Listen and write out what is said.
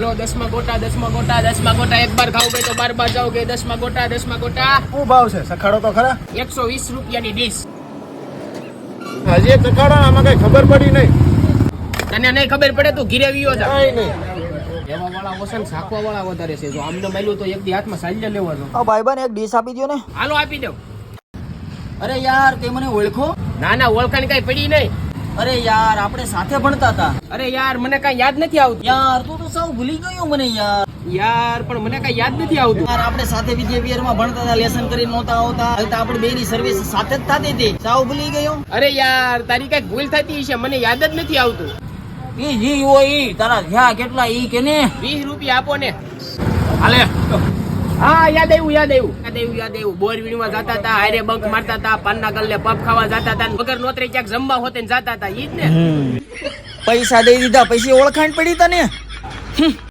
હાલો દસમા ગોટા દસમા ગોટા દસમા ગોટા. એક બાર ખાવ ગઈ તો બાર બાર જાવ ગઈ દસમા ગોટા દસમા ગોટા. શું ભાવ છે? સખાડો તો ખરા. એકસો વીસ રૂપિયાની ડીશ. હજી સખાડો આમાં કઈ ખબર પડી નહીં. તને નહીં ખબર પડે તું ઘીરે વિયો જા. નહીં. એવા વાળા વધારે છે. જો આમને મળ્યું તો એક દી હાથમાં સાલ્ય લેવાનો આ ભાઈબંધ એક ડીશ આપી દો ને. હાલો આપી દઉં. અરે યાર તે મને ઓળખો. ના ના ઓળખાણ કઈ પડી નહીં. અરે યાર આપણે સાથે ભણતા હતા. અરે યાર મને કઈ યાદ નથી આવતું. યાર તું તો સૌ ભૂલી ગયો મને યાર. યાર પણ મને કઈ યાદ નથી આવતું. યાર આપણે સાથે બિહેવિયરમાં ભણતા હતા લેસન કરી નહોતા આવતા. હવે તો આપણે બેની સર્વિસ સાથે જ થતી હતી. સાવ ભૂલી ગયો. અરે યાર તારી કઈ ભૂલ થતી છે મને યાદ જ નથી આવતું. ઈ જી હોય ઈ તારા ઘ્યા કેટલા ઈ કે ને? વીસ રૂપિયા આપો ને. હાલે હા યાદ આવ્યું યાદ આવ્યું. યાદ આવ્યું યાદ આવ્યું. બોર વીણવા જતા હતા હારે બંક મારતા હતા પાનના ગલ્લે પપ ખાવા જતા હતા વગર નોતરે ક્યાંક જમવા હોતે ને જતા હતા ઈ જ ને. પૈસા દઈ દીધા પછી ઓળખાણ પડી તને?